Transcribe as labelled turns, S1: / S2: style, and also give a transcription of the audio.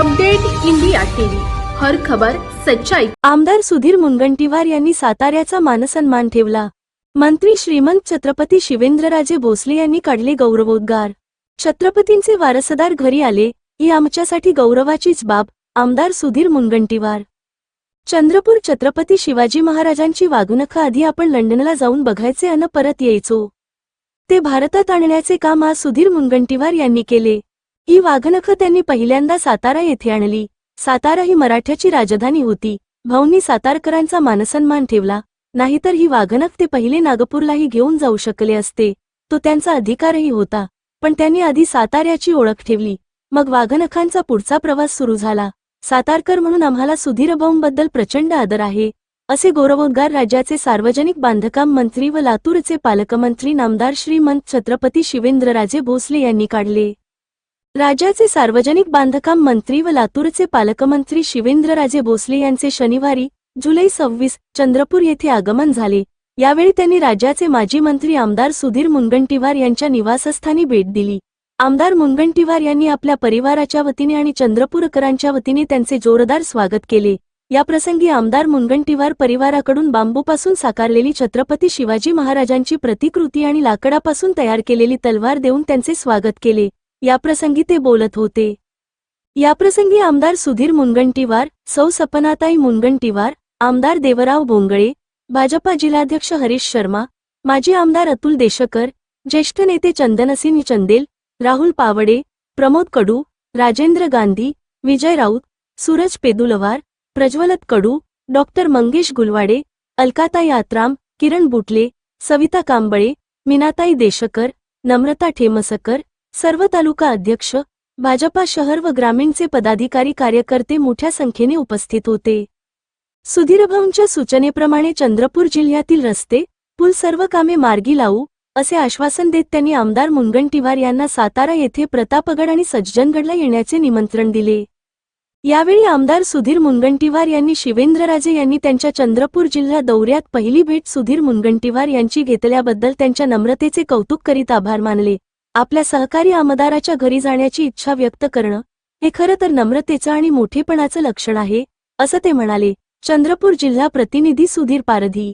S1: Update India TV. हर खबर सच्चाई.
S2: आमदार सुधीर मुनगंटीवार यांनी साताऱ्याचा मानसन्मान ठेवला. मंत्री श्रीमंत छत्रपती शिवेंद्रराजे भोसले यांनी काढले गौरवोद्गार. छत्रपतींचे वारसदार घरी आले ही आमच्यासाठी गौरवाचीच बाब आमदार सुधीर मुनगंटीवार. चंद्रपूर छत्रपती शिवाजी महाराजांची वागणुका आधी आपण लंडनला जाऊन बघायचे अन परत यायचो. ते भारतात आणण्याचे काम आज सुधीर मुनगंटीवार यांनी केले. ही वाघनखं त्यांनी पहिल्यांदा सातारा येथे आणली. सातारा ही मराठ्याची राजधानी होती. भाऊंनी सातारकरांचा मानसन्मान ठेवला. नाहीतर ही वाघनख ते पहिले नागपूरलाही घेऊन जाऊ शकले असते. तो त्यांचा अधिकारही होता. पण त्यांनी आधी साताऱ्याची ओळख ठेवली. मग वाघनखांचा पुढचा प्रवास सुरू झाला. सातारकर म्हणून आम्हाला सुधीरभाऊंबद्दल प्रचंड आदर आहे. असे गौरवोद्गार राज्याचे सार्वजनिक बांधकाम मंत्री व लातूरचे पालकमंत्री नामदार श्रीमंत छत्रपती शिवेंद्रराजे भोसले यांनी काढले. राज्याचे सार्वजनिक बांधकाम मंत्री व लातूरचे पालकमंत्री शिवेंद्रराजे भोसले यांचे शनिवारी जुलै सव्वीस चंद्रपूर येथे आगमन झाले. यावेळी त्यांनी राज्याचे माजी मंत्री आमदार सुधीर मुनगंटीवार यांच्या निवासस्थानी भेट दिली. आमदार मुनगंटीवार यांनी आपल्या परिवाराच्या वतीने आणि चंद्रपूरकरांच्या वतीने त्यांचे जोरदार स्वागत केले. याप्रसंगी आमदार मुनगंटीवार परिवाराकडून बांबूपासून साकारलेली छत्रपती शिवाजी महाराजांची प्रतिकृती आणि लाकडापासून तयार केलेली तलवार देऊन त्यांचे स्वागत केले. याप्रसंगी ते बोलत होते. याप्रसंगी आमदार सुधीर मुनगंटीवार सौ सपनाताई मुनगंटीवार आमदार देवराव बोंगळे भाजपा जिल्हाध्यक्ष हरीश शर्मा माजी आमदार अतुल देशकर ज्येष्ठ नेते चंदनसिंह चंदेल राहुल पावडे प्रमोद कडू राजेंद्र गांधी विजय राऊत सूरज पेदुलवार प्रज्वलत कडू डॉक्टर मंगेश गुलवाडे अलकाताई आत्राम किरण बुटले सविता कांबळे मीनाताई देशकर नम्रता ठेमसकर सर्व तालुका अध्यक्ष भाजपा शहर व ग्रामीणचे पदाधिकारी कार्यकर्ते मोठ्या संख्येने उपस्थित होते. सुधीरभाऊंच्या सूचनेप्रमाणे चंद्रपूर जिल्ह्यातील रस्ते पूल सर्व कामे मार्गी लावू असे आश्वासन देत त्यांनी आमदार मुनगंटीवार यांना सातारा येथे प्रतापगड आणि सज्जनगडला येण्याचे निमंत्रण दिले. यावेळी आमदार सुधीर मुनगंटीवार यांनी शिवेंद्रराजे यांनी त्यांच्या चंद्रपूर जिल्हा दौऱ्यात पहिली भेट सुधीर मुनगंटीवार यांची घेतल्याबद्दल त्यांच्या नम्रतेचे कौतुक करीत आभार मानले. आपल्या सहकारी आमदाराच्या घरी जाण्याची इच्छा व्यक्त करणं हे खरं तर नम्रतेचं आणि मोठेपणाचं लक्षण आहे असं ते म्हणाले. चंद्रपूर जिल्हा प्रतिनिधी सुधीर पारधी